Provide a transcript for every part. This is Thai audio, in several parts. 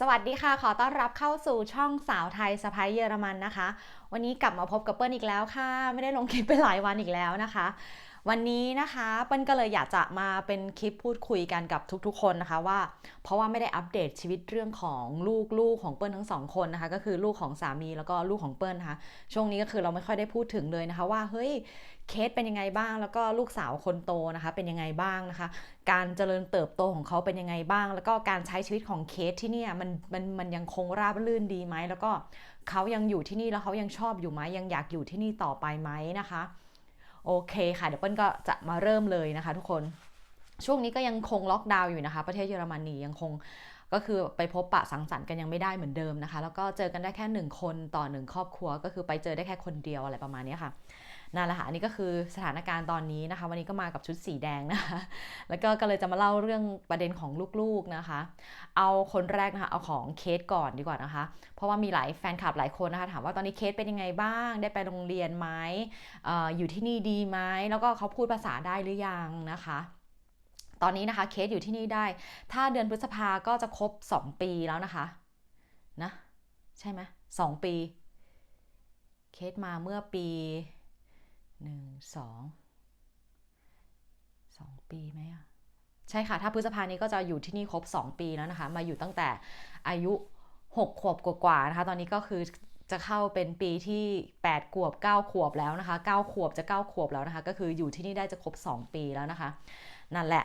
สวัสดีค่ะ ขอต้อนรับเข้าสู่ช่องสาวไทยสะพายเยอรมันนะคะ วันนี้กลับมาพบกับเปิ้ลอีกแล้วค่ะ ไม่ได้ลงคลิปไปหลายวันอีกแล้วนะคะ วันนี้นะคะเปิ้ลก็เลยอยากจะมาเป็นคลิปพูดคุยกันกับทุกๆ คนนะคะว่า เพราะว่าไม่ได้อัปเดตชีวิตเรื่องของลูกๆของเปิ้ลทั้งสองคนนะคะ ก็คือลูกของสามีแล้วก็ลูกของเปิ้ลนะคะ ช่วงนี้ก็คือเราไม่ค่อยได้พูดถึงเลยนะคะ ว่าเฮ้ยเคสเป็นยังไงบ้าง แล้วก็ลูกสาวคนโตนะคะ เป็นยังไงบ้างนะคะ การเจริญเติบโตของเขาเป็นยังไงบ้าง แล้วก็การใช้ชีวิตของเคสที่เนี่ยมันมันมันยังคงราบรื่นดีไหมแล้วก็เขายังอยู่ที่นี่แล้วเขายังชอบอยู่ไหมยังอยากอยู่ที่นี่ต่อไปไหมนะคะ โอเคค่ะ เดี๋ยวเปิ้ลก็จะมาเริ่มเลยนะคะ ทุกคน ช่วงนี้ก็ยังคงล็อกดาวน์อยู่นะคะ ประเทศเยอรมนียังคงก็คือไปพบปะสังสรรค์กันยังไม่ได้เหมือนเดิมนะคะ แล้วก็เจอกันได้แค่หนึ่งคนต่อหนึ่งครอบครัว ก็คือไปเจอได้แค่คนเดียวอะไรประมาณนี้ค่ะ นั่นแหละค่ะอันนี้ก็คือสถานการณ์ตอนนี้นะคะ วันนี้ก็มากับชุดสีแดงนะคะแล้วก็ก็เลยจะมาเล่าเรื่องประเด็นของลูกๆนะคะ เอาคนแรกนะคะเอาของเคสก่อนดีกว่านะคะ เพราะว่ามีหลายแฟนคลับหลายคนนะคะถามว่าตอนนี้เคสเป็นยังไงบ้าง ได้ไปโรงเรียนไหมอออยู่ที่นี่ดีไหมแล้วก็เขาพูดภาษาได้หรือยังนะคะตอนนี้นะคะเคสอยู่ที่นี่ได้ ถ้าเดือนพฤษภาก็จะครบ 2 ปีแล้วนะคะ นะ ใช่ไหมสองปี เคสมาเมื่อปี หนึ่งสองสองปีไหมอะใช่ค่ะ ถ้าพฤษภานี้ก็จะอยู่ที่นี่ครบ 2 ปีแล้วนะคะ มาอยู่ตั้งแต่อายุ 6 ขวบกว่าๆนะคะ ตอนนี้ก็คือจะเข้าเป็นปีที่ 8 ขวบ 9 ขวบแล้วนะคะ 9 ขวบจะ 9 ขวบแล้วนะคะ ก็คืออยู่ที่นี่ได้จะครบ 2 ปีแล้วนะคะ นั่นแหละ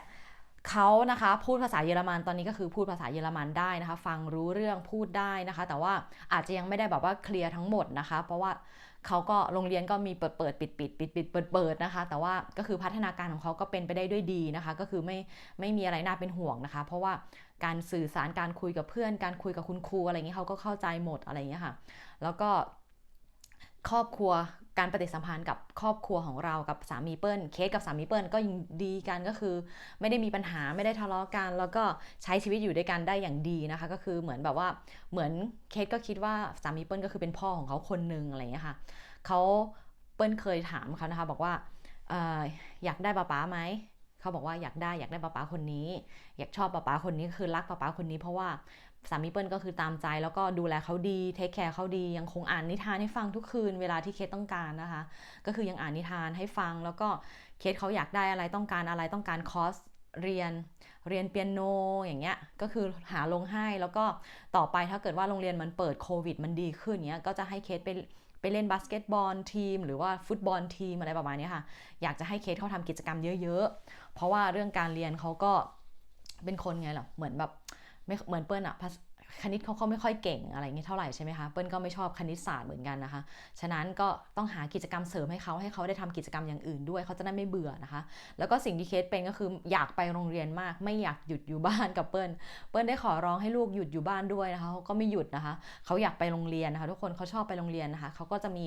เขานะคะพูดภาษาเยอรมันตอนนี้ก็คือพูดภาษาเยอรมันได้นะคะ ฟังรู้เรื่องพูดได้นะคะ แต่ว่าอาจจะยังไม่ได้แบบว่าเคลียร์ทั้งหมดนะคะ เพราะว่าเขาก็โรงเรียนก็มีเปิดเปิดปิดปิดปิดปิดเปิดเปิดนะคะ แต่ว่าก็คือพัฒนาการของเขาก็เป็นไปได้ด้วยดีนะคะ ก็คือไม่ไม่มีอะไรน่าเป็นห่วงนะคะ เพราะว่าการสื่อสารการคุยกับเพื่อน การคุยกับคุณครูอะไรเงี้ยเขาก็เข้าใจหมดอะไรเงี้ยค่ะ แล้วก็ ครอบครัวการปฏิสัมพันธ์กับครอบครัวของเรากับสามีเปิ้ลเคสกับสามีเปิ้ลก็ยังดีกันก็คือ ไม่ได้มีปัญหาไม่ได้ทะเลาะกัน แล้วก็ใช้ชีวิตอยู่ด้วยกันได้อย่างดีนะคะ ก็คือเหมือนแบบว่าเหมือนเคสก็คิดว่าสามีเปิ้ลก็คือเป็นพ่อของเขาคนหนึ่งอะไรเงี้ยค่ะเขาเปิ้ลเคยถามเขานะคะบอกว่าออยากได้ป้าป๋าไหมเขาบอกว่าอยากได้อยากได้ป้าป๋าคนนี้ อยากชอบป้าป๋าคนนี้คือรักป้าป๋าคนนี้ เพราะว่า สามีเปิ้ลก็คือตามใจแล้วก็ดูแลเขาดีเทคแคร์เขาดียังคงอ่านนิทานให้ฟังทุกคืนเวลาที่เคสต้องการนะคะ ก็คือยังอ่านนิทานให้ฟัง แล้วก็เคสเขาอยากได้อะไรต้องการอะไรต้องการคอร์สเรียนเรียนเปียโนอย่างเงี้ยก็คือหาลงให้แล้วก็ต่อไปถ้าเกิดว่าโรงเรียนมันเปิดโควิด มันดีขึ้นเงี้ยก็จะให้เคสไปไปเล่นบาสเกตบอลทีม หรือว่าฟุตบอลทีมอะไรประมาณนี้ค่ะ อยากจะให้เคสเขาทำกิจกรรมเยอะ ๆ เพราะว่าเรื่องการเรียนเขาก็เป็นคนไงหรอเหมือนแบบ ไม่เหมือนเปิ้ลอะคณิตเขาเขาไม่ค่อยเก่งอะไรเงี้ยเท่าไหร่ใช่ไหมคะเปิ้ลก็ไม่ชอบคณิตศาสตร์เหมือนกันนะคะ ฉะนั้นก็ต้องหากิจกรรมเสริมให้เขาให้เขาได้ทำกิจกรรมอย่างอื่นด้วยเขาจะได้ไม่เบื่อนะคะ แล้วก็สิ่งที่เคสเป็นก็คืออยากไปโรงเรียนมาก ไม่อยากหยุดอยู่บ้านกับเปิ้ลเปิ้ลได้ขอร้องให้ลูกหยุดอยู่บ้านด้วยนะคะเขาก็ไม่หยุดนะคะเขาอยากไปโรงเรียนนะคะ ทุกคนเขาชอบไปโรงเรียนนะคะเขาก็จะมี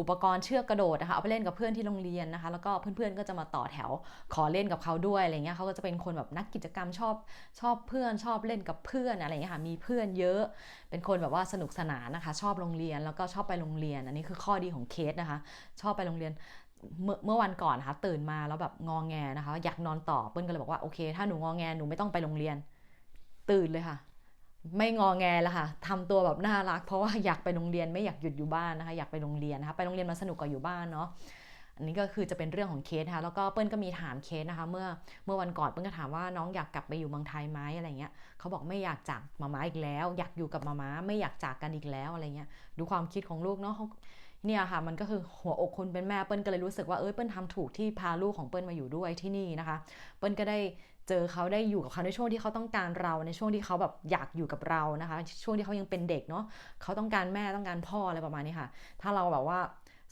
อุปกรณ์เชือกกระโดดนะคะเอาไปเล่นกับเพื่อนที่โรงเรียนนะคะ แล้วก็เพื่อนๆก็จะมาต่อแถวขอเล่นกับเขาด้วยอะไรเงี้ยเขาก็จะเป็นคนแบบนักกิจกรรมชอบชอบเพื่อนชอบเล่นกับเพื่อนอะไรเงี้ยค่ะมีเพื่อนเยอะ เป็นคนแบบว่าสนุกสนานนะคะ ชอบโรงเรียนแล้วก็ชอบไปโรงเรียน อันนี้คือข้อดีของเคสนะคะ ชอบไปโรงเรียนเมื่อเมื่อวันก่อนนะคะตื่นมาแล้วแบบงองแงนะคะ อยากนอนต่อเปิ้ลก็เลยบอกว่าโอเค ถ้าหนูงองแงหนูไม่ต้องไปโรงเรียน ตื่นเลยค่ะ ไม่งอแงแล้วค่ะทำตัวแบบน่ารัก เพราะว่าอยากไปโรงเรียนไม่อยากหยุดอยู่บ้านนะคะ อยากไปโรงเรียนนะคะ ไปโรงเรียนมาสนุกกว่าอยู่บ้านเนาะอันนี้ก็คือจะเป็นเรื่องของเคสนะคะแล้วก็เปิ้ลก็มีถามเคสนะคะ เมื่อเมื่อวันก่อนเปิ้ลก็ถามว่าน้องอยากกลับไปอยู่เมืองไทยไหมอะไรเงี้ยเขาบอกไม่อยากจากมาม่าอีกแล้ว อยากอยู่กับมาม่าไม่อยากจากกันอีกแล้วอะไรเงี้ยดูความคิดของลูกเนาะเนี่ยค่ะมันก็คือหัวอกคนเป็นแม่เปิ้ลก็เลยรู้สึกว่าเอ้ยเปิ้ลทำถูกที่พาลูกของเปิ้ลมาอยู่ด้วยที่นี่นะคะ เปิ้ลก็ได้ เจอเขาได้อยู่กับเขาในช่วงที่เขาต้องการเราในช่วงที่เขาแบบอยากอยู่กับเรานะคะ ช่วงที่เขายังเป็นเด็กเนาะเขาต้องการแม่ต้องการพ่ออะไรประมาณนี้ค่ะ ถ้าเราแบบว่า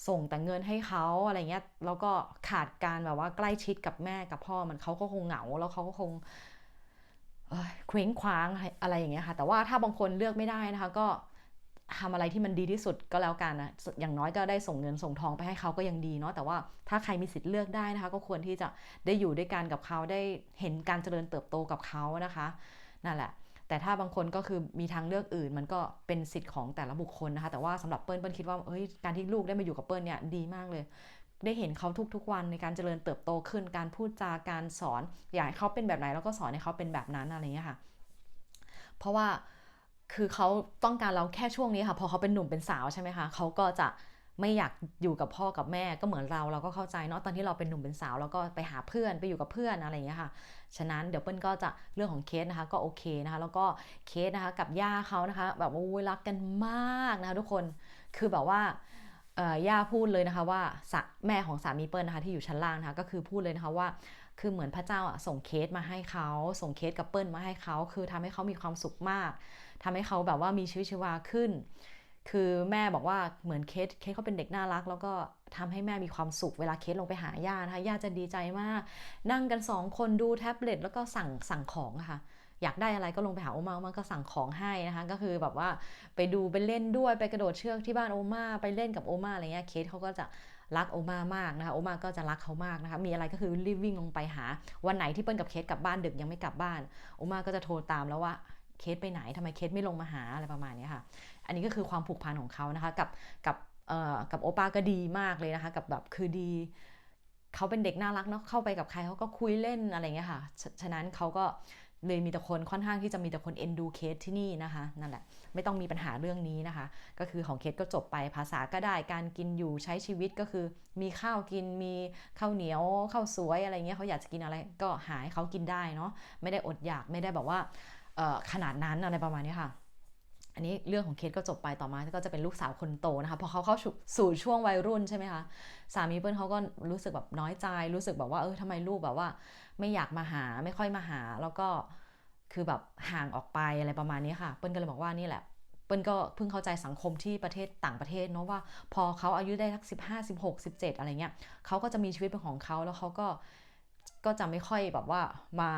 ส่งแต่เงินให้เขาอะไรเงี้ยแล้วก็ขาดการแบบว่าใกล้ชิดกับแม่กับพ่อมันเขาก็คงเหงาแล้วเขาก็คงเคว้งคว้างอะไรอย่างเงี้ยค่ะ แต่ว่าถ้าบางคนเลือกไม่ได้นะคะ ก็ ทำอะไรที่มันดีที่สุดก็แล้วกันนะ อย่างน้อยก็ได้ส่งเงินส่งทองไปให้เขาก็ยังดีเนาะ แต่ว่าถ้าใครมีสิทธิ์เลือกได้นะคะ ก็ควรที่จะได้อยู่ด้วยกันกับเขาได้เห็นการเจริญเติบโตกับเขานะคะ นั่นแหละ แต่ถ้าบางคนก็คือมีทางเลือกอื่น มันก็เป็นสิทธิ์ของแต่ละบุคคลนะคะ แต่ว่าสำหรับเปิ้ลเปิ้ลคิดว่า เฮ้ย การที่ลูกได้มาอยู่กับเปิ้ลเนี่ยดีมากเลย ได้เห็นเขาทุกๆวันในการเจริญเติบโตขึ้น การพูดจาการสอน อยากให้เขาเป็นแบบไหนแล้วก็สอนให้เขาเป็นแบบนั้นอะไรเงี้ยค่ะ เพราะว่า คือเขาต้องการเราแค่ช่วงนี้ค่ะ พอเขาเป็นหนุ่มเป็นสาวใช่ไหมคะเขาก็จะไม่อยากอยู่กับพ่อกับแม่ก็เหมือนเราเราก็เข้าใจเนาะตอนที่เราเป็นหนุ่มเป็นสาวเราก็ไปหาเพื่อนไปอยู่กับเพื่อนอะไรอย่างเงี้ยค่ะฉะนั้นเดี๋ยวเปิ้ลก็จะเรื่องของเคสนะคะก็โอเคนะคะ แล้วก็เคสนะคะกับย่าเขานะคะ แบบว่าอุ้ยรักกันมากนะคะทุกคนคือแบบว่าย่าพูดเลยนะคะว่าแม่ของสามีเปิ้ลนะคะที่อยู่ชั้นล่างนะคะก็คือพูดเลยนะคะว่า คือเหมือนพระเจ้าอะส่งเคสมาให้เขา ส่งเคสกับเปิ้ลมาให้เขา คือทำให้เขามีความสุขมากทำให้เขาแบบว่ามีชีวิตชีวาขึ้น คือแม่บอกว่าเหมือนเคสเคสเขาเป็นเด็กน่ารัก แล้วก็ทำให้แม่มีความสุขเวลาเคสลงไปหาย่านะคะย่าจะดีใจมาก นั่งกันสองคนดูแท็บเล็ตแล้วก็สั่งสั่งของค่ะอยากได้อะไรก็ลงไปหาโอมาโอมาก็สั่งของให้นะคะ ก็คือแบบว่าไปดูไปเล่นด้วยไปกระโดดเชือกที่บ้านโอมาไปเล่นกับโอมาอะไรเงี้ยเคสเขาก็จะ รักโอมามากนะคะโอมาก็จะรักเขามากนะคะมีอะไรก็คือรีบวิ่งลงไปหา วันไหนที่เปิ้ลกับเคสกลับบ้านดึกยังไม่กลับบ้านโอมาก็จะโทรตามแล้วว่าเคสไปไหนทำไมเคสไม่ลงมาหาอะไรประมาณนี้ค่ะ อันนี้ก็คือความผูกพันของเขานะคะกับกับเอ่อกับโอป้าก็ดีมากเลยนะคะ กับแบบคือดีเขาเป็นเด็กน่ารักเนาะเข้าไปกับใครเขาก็คุยเล่นอะไรเงี้ยค่ะฉฉะนั้นเขาก็เเลยมีแต่คนค่อนข้างที่จะมีแต่คนเอ็นดูเคสที่นี่นะคะนั่นแหละไม่ต้องมีปัญหาเรื่องนี้นะคะ ก็คือของเคสก็จบไปภาษาก็ได้การกินอยู่ใช้ชีวิตก็คือ มีข้าวกินมีข้าวเหนียวข้าวสวยอะไรเงี้ยเขาอยากจะกินอะไรก็หาให้เขากินได้เนาะไม่ได้อดอยากไม่ได้แบบว่าขนาดนั้นอะไรประมาณนี้ค่ะอันนี้เรื่องของเคสก็จบไปต่อมาก็จะเป็นลูกสาวคนโตนะคะพอเขาเข้าสู่ช่วงวัยรุ่นใช่ไหมคะสามีเปิ้ลเขาก็รู้สึกแบบน้อยใจ รู้สึกแบบว่าเออทำไมลูกแบบว่า ไม่อยากมาหาไม่ค่อยมาหา แล้วก็คือแบบห่างออกไปอะไรประมาณนี้ค่ะ เปิ้ลก็เลยบอกว่านี่แหละ เปิ้ลก็เพิ่งเข้าใจสังคมที่ประเทศต่างประเทศเนาะว่า พอเขาอายุได้สักสิบห้าสิบหกสิบเจ็ดอะไรเงี้ยเขาก็จะมีชีวิตเป็นของเขาแล้วเขาก็ก็จะไม่ค่อยแบบว่ามา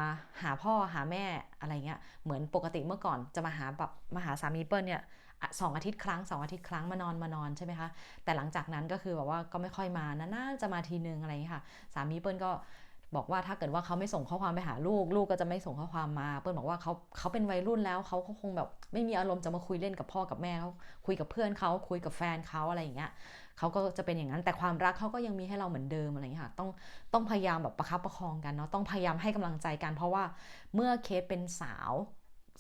หาพ่อหาแม่อะไรเงี้ยเหมือนปกติเมื่อก่อนจะมาหาแบบมาหาสามีเปิ้ลเนี่ยสองอาทิตย์ครั้งสองอาทิตย์ครั้งมานอนมานอนใช่ไหมคะแต่หลังจากนั้นก็คือแบบว่าก็ไม่ค่อยมาน่าจะมาทีนึงอะไรเงี้ยค่ะ สามีเปิ้ลก็ บอกว่าถ้าเกิดว่าเขาไม่ส่งข้อความไปหาลูก ลูกก็จะไม่ส่งข้อความมา เปิ้ลบอกว่าเขาเขาเป็นวัยรุ่นแล้วเขาคงแบบไม่มีอารมณ์จะมาคุยเล่นกับพ่อกับแม่เขาคุยกับเพื่อนเขาคุยกับแฟนเขาอะไรอย่างเงี้ยเขาก็จะเป็นอย่างนั้นแต่ความรักเขาก็ยังมีให้เราเหมือนเดิมอะไรอย่างเงี้ยค่ะต้องต้องพยายามแบบประคับประคองกันเนาะต้องพยายามให้กำลังใจกัน เพราะว่าเมื่อเคสเป็นสาว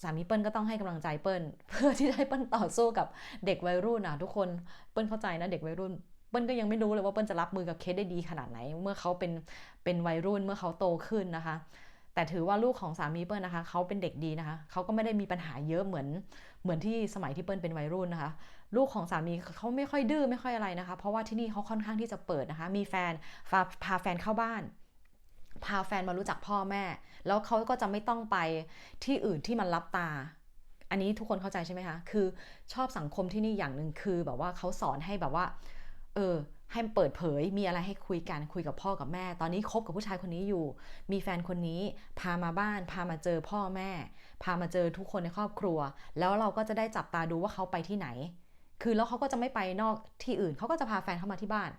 สามีเปิ้ลก็ต้องให้กำลังใจเปิ้ลเพื่อที่จะให้เปิ้ลต่อสู้กับเด็กวัยรุ่นนะทุกคนเปิ้ลเข้าใจนะเด็กวัยรุ่น ปิ้ลก็ยังไม่รู้เลยว่าเปิ้ลจะรับมือกับเคสได้ดีขนาดไหน เมื่อเขาเป็นเป็นวัยรุ่นเมื่อเขาโตขึ้นนะคะ แต่ถือว่าลูกของสามีเปิ้ลนะคะเขาเป็นเด็กดีนะคะเขาก็ไม่ได้มีปัญหาเยอะเหมือนเหมือนที่สมัยที่เปิ้ลเป็นวัยรุ่นนะคะ ลูกของสามีเขาไม่ค่อยดื้อไม่ค่อยอะไรนะคะ เพราะว่าที่นี่เขาค่อนข้างที่จะเปิดนะคะ มีแฟนพาพาแฟนเข้าบ้านพาแฟนมารู้จักพ่อแม่ แล้วเขาก็จะไม่ต้องไปที่อื่นที่มันรับตา อันนี้ทุกคนเข้าใจใช่ไหมคะ คือชอบสังคมที่นี่อย่างหนึ่งคือแบบว่าเขาสอนให้แบบว่า เออให้เปิดเผยมีอะไรให้คุยกันคุยกับพ่อกับแม่ ตอนนี้คบกับผู้ชายคนนี้อยู่ มีแฟนคนนี้พามาบ้าน พามาเจอพ่อแม่ พามาเจอทุกคนในครอบครัว แล้วเราก็จะได้จับตาดูว่าเขาไปที่ไหน คือแล้วเขาก็จะไม่ไปนอกที่อื่นเขาก็จะพาแฟนเข้ามาที่บ้าน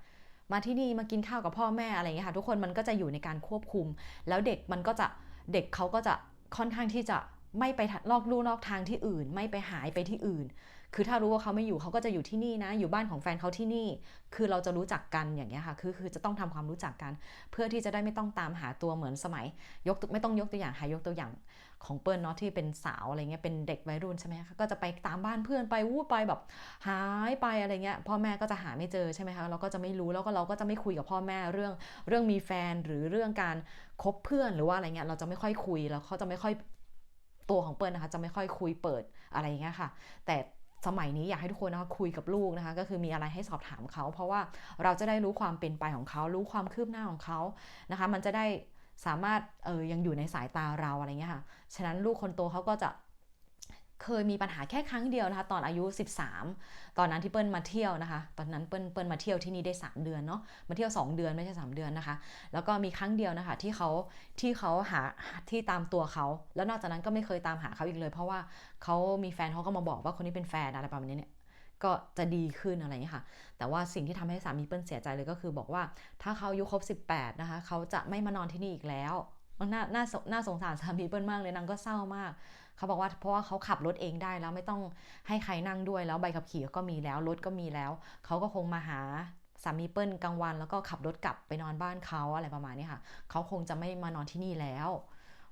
มาที่นี่มากินข้าวกับพ่อแม่อะไรอย่างเงี้ยค่ะทุกคนมันก็จะอยู่ในการควบคุม แล้วเด็กมันก็จะเด็กเขาก็จะค่อนข้างที่จะไม่ไปลอกลู่นอกทางที่อื่น ไม่ไปหายไปที่อื่น คือถ้ารู้ว่าเขาไม่อยู่เขาก็จะอยู่ที่นี่นะ อยู่บ้านของแฟนเขาที่นี่ คือเราจะรู้จักกันอย่างเงี้ยค่ะคือคือจะต้องทำความรู้จักกัน เพื่อที่จะได้ไม่ต้องตามหาตัวเหมือนสมัย ยกไม่ต้องยกตัวอย่างหายกตัวอย่างของเปิ้ลเนาะที่เป็นสาวอะไรเงี้ยเป็นเด็กวัยรุ่นใช่ไหมคะก็จะไปตามบ้านเพื่อนไปวูบไปแบบหายไปอะไรเงี้ยพ่อแม่ก็จะหาไม่เจอใช่ไหมคะเราก็จะไม่รู้แล้วก็เราก็จะไม่คุยกับพ่อแม่เรื่องเรื่องมีแฟนหรือเรื่องการคบเพื่อนหรือว่าอะไรเงี้ยเราจะไม่ค่อยคุยแล้วเขาจะไม่ค่อยตัวของเปิ้ลนะคะจะไม่ค่อยคุยเปิดอะไรอย่างเงี้ยค่ะ แต่ สมัยนี้อยากให้ทุกคนนะคะคุยกับลูกนะคะ ก็คือมีอะไรให้สอบถามเขา เพราะว่าเราจะได้รู้ความเป็นไปของเขา รู้ความคืบหน้าของเขานะคะ มันจะได้สามารถเออยังอยู่ในสายตาเราอะไรเงี้ยค่ะ ฉะนั้นลูกคนโตเขาก็จะ เคยมีปัญหาแค่ครั้งเดียวนะคะตอนอายุ 13 ตอนนั้นที่เปิ้ลมาเที่ยวนะคะ ตอนนั้นเปิ้ลเปิ้ลมาเที่ยวที่นี่ได้ 3 เดือนเนาะมาเที่ยว 2 เดือนไม่ใช่ 3 เดือนนะคะ แล้วก็มีครั้งเดียวนะคะที่เขาที่เขาหาที่ตามตัวเขา แล้วนอกจากนั้นก็ไม่เคยตามหาเขาอีกเลย เพราะว่าเขามีแฟนเขาก็มาบอกว่าคนนี้เป็นแฟนอะไรประมาณนี้เนี่ยก็จะดีขึ้นอะไรอย่างนี้ค่ะ แต่ว่าสิ่งที่ทำให้สามีเปิ้ลเสียใจเลยก็คือบอกว่าถ้าเขาอายุครบ 18 นะคะเขาจะไม่มานอนที่นี่อีกแล้ว น่าน่าน่าสงสารสามีเปิ้ลมากเลยนางก็เศร้ามาก เขาบอกว่าเพราะว่าเขาขับรถเองได้แล้วไม่ต้องให้ใครนั่งด้วยแล้วใบขับขี่ก็มีแล้วรถก็มีแล้ว เขาก็คงมาหาสามีเปิ้ลกลางวัน แล้วก็ขับรถกลับไปนอนบ้านเขาอะไรประมาณนี้ค่ะ เขาคงจะไม่มานอนที่นี่แล้ว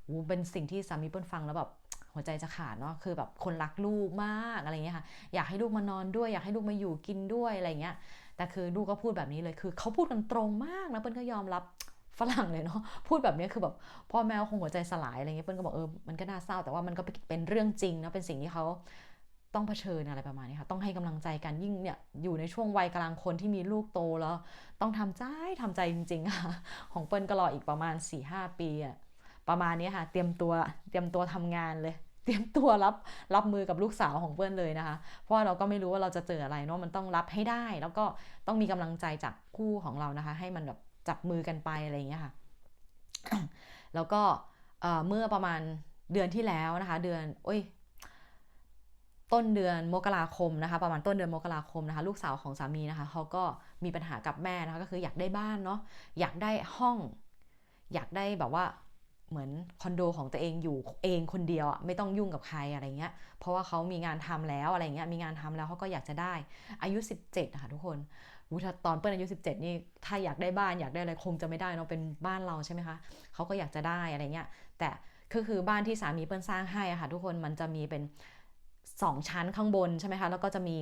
อูเป็นสิ่งที่สามีเปิ้ลฟังแล้วแบบหัวใจจะขาดเนาะคือแบบคนรักลูกมากอะไรเงี้ยค่ะอยากให้ลูกมานอนด้วย อยากให้ลูกมาอยู่กินด้วยอะไรเงี้ยแต่คือลูกก็พูดแบบนี้เลยคือเขาพูดกันตรงมากนะเปิ้ลก็ยอมรับ ฝรั่งเลยเนาะพูดแบบนี้คือแบบพ่อแม่คงหัวใจสลายอะไรเงี้ยเปิ้ลก็บอกเออมันก็น่าเศร้าแต่ว่ามันก็เป็นเรื่องจริงนะเป็นสิ่งที่เขาต้องเผชิญอะไรประมาณนี้ค่ะต้องให้กำลังใจกันยิ่งเนี่ยอยู่ในช่วงวัยกลางคนที่มีลูกโตแล้ว ต้องทำใจทำใจจริงๆค่ะของเปิ้ลก็รออีกประมาณ4-5ปีอะประมาณนี้ค่ะ เตรียมตัวเตรียมตัวทำงานเลยเตรียมตัวรับรับมือกับลูกสาวของเปิ้ลเลยนะคะ เพราะว่าเราก็ไม่รู้ว่าเราจะเจออะไรเนาะมันต้องรับให้ได้ แล้วก็ต้องมีกำลังใจจากคู่ของเรานะคะ ให้มันแบบ จับมือกันไปอะไรอย่างเงี้ยค่ะ แล้วก็เมื่อประมาณเดือนที่แล้วนะคะ เดือนโอ้ยต้นเดือนมกราคมนะคะ ประมาณต้นเดือนมกราคมนะคะ ลูกสาวของสามีนะคะเขาก็มีปัญหากับแม่นะคะก็คืออยากได้บ้านเนาะอยากได้ห้อง อยากได้แบบว่าเหมือนคอนโดของตัวเองอยู่เองคนเดียวอะไม่ต้องยุ่งกับใครอะไรเงี้ย เพราะว่าเขามีงานทำแล้วอะไรเงี้ยมีงานทำแล้วเขาก็อยากจะได้อายุ 17ค่ะทุกคน ตอนเปิ้ลอายุ 17 นี่ถ้าอยากได้บ้านอยากได้อะไรคงจะไม่ได้เนาะเป็นบ้านเราใช่ไหมคะเขาก็อยากจะได้อะไรเงี้ยแต่ก็คือบ้านที่สามีเปิ้ลสร้างให้อะค่ะทุกคนมันจะมีเป็น 2 ชั้นข้างบนใช่ไหมคะแล้วก็จะมี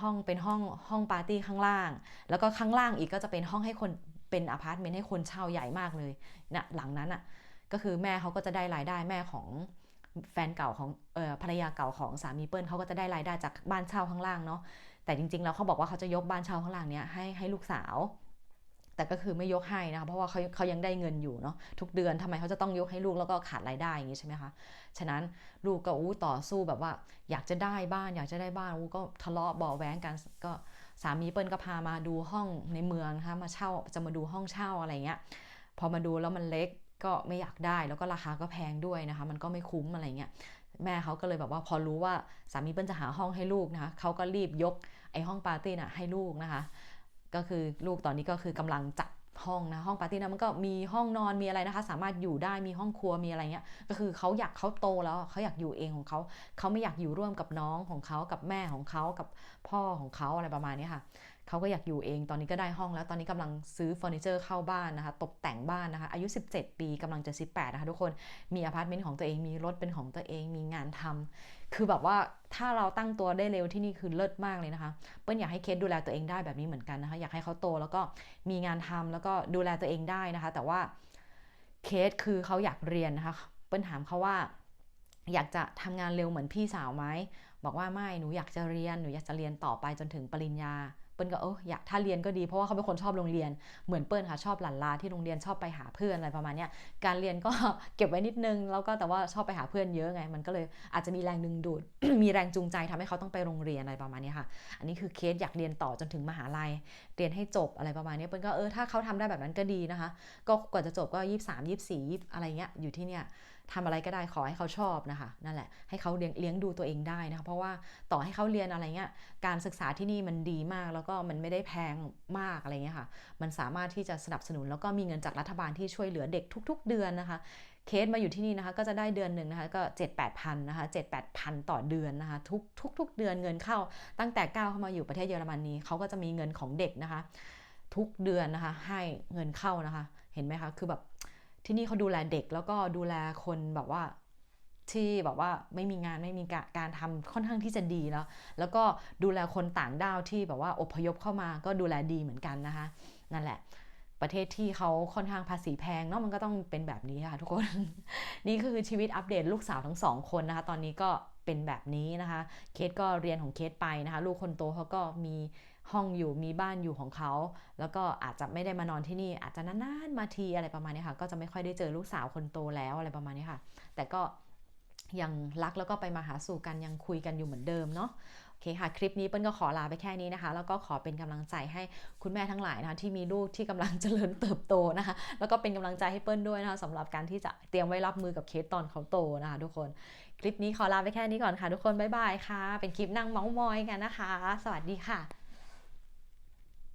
ห้องเป็นห้องห้องปาร์ตี้ข้างล่าง แล้วก็ข้างล่างอีกก็จะเป็นห้องให้คนเป็นอพาร์ตเมนต์ให้คนเช่าใหญ่มากเลยนะหลังนั้นอะ่ะก็คือแม่เขาก็จะได้รายได้แม่ของแฟนเก่าของออภรรยาเก่าของสามีเปิ้ลเขาก็จะได้รายได้จากบ้านเช่าข้างล่างเนาะ แต่จริงๆแล้วเขาบอกว่าเขาจะยกบ้านเช่าข้างล่างเนี้ยให้ให้ลูกสาว แต่ก็คือไม่ยกให้นะคะเพราะว่าเขาเขายังได้เงินอยู่เนาะทุกเดือนทำไมเขาจะต้องยกให้ลูกแล้วก็ขาดรายได้อย่างนี้ใช่ไหมคะฉะนั้นลูกก็อู้ต่อสู้แบบว่า อยากจะได้บ้าน อยากจะได้บ้านอู้ก็ทะเลาะเบาแหวงกันก็สามีเปิ้ลก็พามาดูห้องในเมืองนะคะมาเช่าจะมาดูห้องเช่าอะไรเงี้ยพอมาดูแล้วมันเล็กก็ไม่อยากได้แล้วก็ราคาก็แพงด้วยนะคะ มันก็ไม่คุ้มอะไรเงี้ย แม่เขาก็เลยแบบว่าพอรู้ว่าสามีเปิ้ลจะหาห้องให้ลูกนะคะเขาก็รีบยกไอห้องปาร์ตี้น่ะให้ลูกนะคะ ก็คือลูกตอนนี้ก็คือกำลังจัดห้องนะห้องปาร์ตี้นะมันก็มีห้องนอนมีอะไรนะคะ สามารถอยู่ได้มีห้องครัวมีอะไรเงี้ยก็คือเขาอยากเขาโตแล้วเขาอยากอยู่เองของเขาเขาไม่อยากอยู่ร่วมกับน้องของเขากับแม่ของเขากับพ่อของเขาอะไรประมาณนี้ค่ะเขาก็อยากอยู่เอง ตอนนี้ก็ได้ห้องแล้ว ตอนนี้กำลังซื้อเฟอร์นิเจอร์เข้าบ้านนะคะ ตกแต่งบ้านนะคะ อายุ 17 ปีกำลังจะ 18 นะคะทุกคน มีอพาร์ตเมนต์ของตัวเอง มีรถเป็นของตัวเอง มีงานทำคือแบบว่าถ้าเราตั้งตัวได้เร็วที่นี่คือเลิศมากเลยนะคะ เปิ้ลอยากให้เคสดูแลตัวเองได้แบบนี้เหมือนกันนะคะ อยากให้เขาโตแล้วก็มีงานทำแล้วก็ดูแลตัวเองได้นะคะ แต่ว่าเคสคือเขาอยากเรียนนะคะ เปิ้ลถามเขาว่าอยากจะทำงานเร็วเหมือนพี่สาวไหม บอกว่าไม่ หนูอยากจะเรียน หนูอยากจะเรียนต่อไปจนถึงปริญญา เปิ้ลก็เอออยากถ้าเรียนก็ดีเพราะว่าเขาเป็นคนชอบโรงเรียน เหมือนเปิ้ลค่ะชอบหลันลาที่โรงเรียนชอบไปหาเพื่อนอะไรประมาณนี้การเรียนก็เก็บไว้นิดนึง แล้วก็แต่ว่าชอบไปหาเพื่อนเยอะไง มันก็เลยอาจจะมีแรงดึงดูด มีแรงจูงใจทำให้เขาต้องไปโรงเรียนอะไรประมาณนี้ค่ะ อันนี้คือเคสอยากเรียนต่อจนถึงมหาลัย เรียนให้จบอะไรประมาณนี้เปิ้ลก็เออถ้าเขาทำได้แบบนั้นก็ดีนะคะ ก็กว่าจะจบก็ยี่สามยี่สี่ยี่อะไรเงี้ยอยู่ที่เนี่ย ทำอะไรก็ได้ขอให้เขาชอบนะคะนั่นแหละให้เขาเลี้ยงดูตัวเองได้นะคะเพราะว่าต่อให้เขาเรียนอะไรเงี้ยการศึกษาที่นี่มันดีมาก แล้วก็มันไม่ได้แพงมากอะไรเงี้ยค่ะมันสามารถที่จะสนับสนุน แล้วก็มีเงินจากรัฐบาลที่ช่วยเหลือเด็กทุก ๆ เดือนนะคะเคสมาอยู่ที่นี่นะคะก็จะได้เดือนหนึ่งนะคะก็7 8 0 0 0นะคะ7 8 0 0 0ต่อเดือนนะคะทุกทุกทุกเดือนเงินเข้า ตั้งแต่ก้าวเข้ามาอยู่ประเทศเยอรมนีเขาก็จะมีเงินของเด็กนะคะ ทุกเดือนนะคะให้เงินเข้านะคะ เห็นไหมคะคือแบบ ที่นี่เขาดูแลเด็กแล้วก็ดูแลคนแบบว่าที่แบบว่าไม่มีงานไม่มีการทำค่อนข้างที่จะดีแล้วแล้วก็ดูแลคนต่างด้าวที่แบบว่าอพยพเข้ามาก็ดูแลดีเหมือนกันนะคะ นั่นแหละ ประเทศที่เขาค่อนข้างภาษีแพงเนาะมันก็ต้องเป็นแบบนี้ค่ะทุกคน นี่คือชีวิตอัปเดตลูกสาวทั้งสองคนนะคะ ตอนนี้ก็เป็นแบบนี้นะคะ เคสก็เรียนของเคสไปนะคะ ลูกคนโตเขาก็มี ห้องอยู่มีบ้านอยู่ของเขา แล้วก็อาจจะไม่ได้มานอนที่นี่ อาจจะนานๆมาทีอะไรประมาณนี้ค่ะ ก็จะไม่ค่อยได้เจอลูกสาวคนโตแล้วอะไรประมาณนี้ค่ะ แต่ก็ยังรักแล้วก็ไปมาหาสู่กันยังคุยกันอยู่เหมือนเดิมเนาะโอเคค่ะ คลิปนี้เปิ้ลก็ขอลาไปแค่นี้นะคะ แล้วก็ขอเป็นกำลังใจให้คุณแม่ทั้งหลายนะคะที่มีลูกที่กำลังเจริญเติบโตนะคะ แล้วก็เป็นกำลังใจให้เปิ้ลด้วยนะคะสำหรับการที่จะเตรียมไว้รับมือกับเคสตอนเขาโตนะคะทุกคนคลิปนี้ขอลาไปแค่นี้ก่อนค่ะ ทุกคนบ๊ายบายค่ะ เป็นคลิปนั่งเมาส์มอยกันนะคะ สวัสดีค่ะ